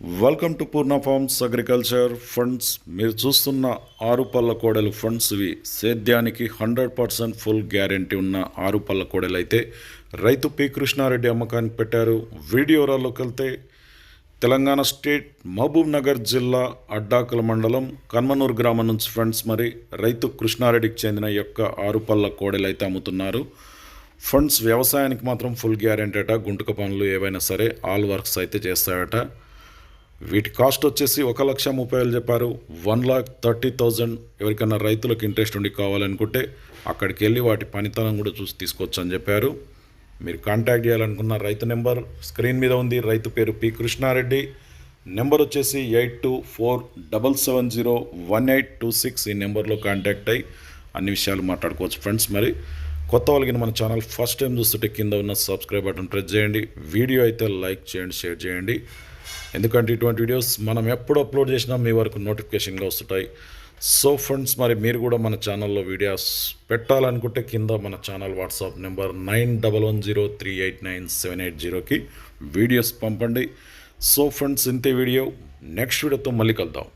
Welcome to Purna farms agriculture funds మీరు చూస్తున్న ఆరు పళ్ళ కోడలు ఫండ్స్ ఇవి. సేద్యానికి హండ్రెడ్ పర్సెంట్ ఫుల్ గ్యారంటీ ఉన్న ఆరు పళ్ళ కోడలు అయితే రైతు పి. కృష్ణారెడ్డి అమ్మకానికి పెట్టారు. వీడియోరాల్లోకి వెళ్తే తెలంగాణ స్టేట్ మహబూబ్ నగర్ జిల్లా అడ్డాకుల మండలం కన్మనూరు గ్రామం నుంచి ఫ్రెండ్స్ మరి రైతు కృష్ణారెడ్డికి చెందిన యొక్క ఆరు పళ్ళ కోడలు అయితే అమ్ముతున్నారు. ఫండ్స్ వ్యవసాయానికి మాత్రం ఫుల్ గ్యారెంటీ అట. గుంటుక పనులు ఏవైనా సరే ఆల్ వర్క్స్ అయితే చేస్తాయట. వీటి కాస్ట్ వచ్చేసి ఒక లక్ష ముప్పై వేలు చెప్పారు. వన్ లాక్ థర్టీ థౌజండ్ ఎవరికైనా రైతులకు ఇంట్రెస్ట్ ఉండి కావాలనుకుంటే అక్కడికి వెళ్ళి వాటి పనితనం కూడా చూసి తీసుకోవచ్చు అని చెప్పారు. మీరు కాంటాక్ట్ చేయాలనుకున్న రైతు నెంబర్ స్క్రీన్ మీద ఉంది. రైతు పేరు పి కృష్ణారెడ్డి. నెంబర్ వచ్చేసి eight two four double seven zero one eight two six ఈ నెంబర్లో కాంటాక్ట్ అయ్యి అన్ని విషయాలు మాట్లాడుకోవచ్చు ఫ్రెండ్స్ మరి. కొత్త వాళ్ళకి మన ఛానల్ ఫస్ట్ టైం చూస్తుంటే కింద ఉన్న సబ్స్క్రైబ్ బటన్ ప్రెస్ చేయండి. వీడియో అయితే లైక్ చేయండి షేర్ చేయండి. ఎందుకంటే ఇటువంటి వీడియోస్ మనం ఎప్పుడు అప్లోడ్ చేసినా మీ వరకు నోటిఫికేషన్గా వస్తుంటాయి. సో ఫ్రెండ్స్ మరి మీరు కూడా మన ఛానల్లో వీడియోస్ పెట్టాలనుకుంటే కింద మన channel WhatsApp number nine double one zero three eight nine seven eight జీరోకి వీడియోస్ పంపండి. సో ఫ్రెండ్స్ ఇంతే వీడియో. నెక్స్ట్ వీడియోతో మళ్ళీ కలుద్దాం.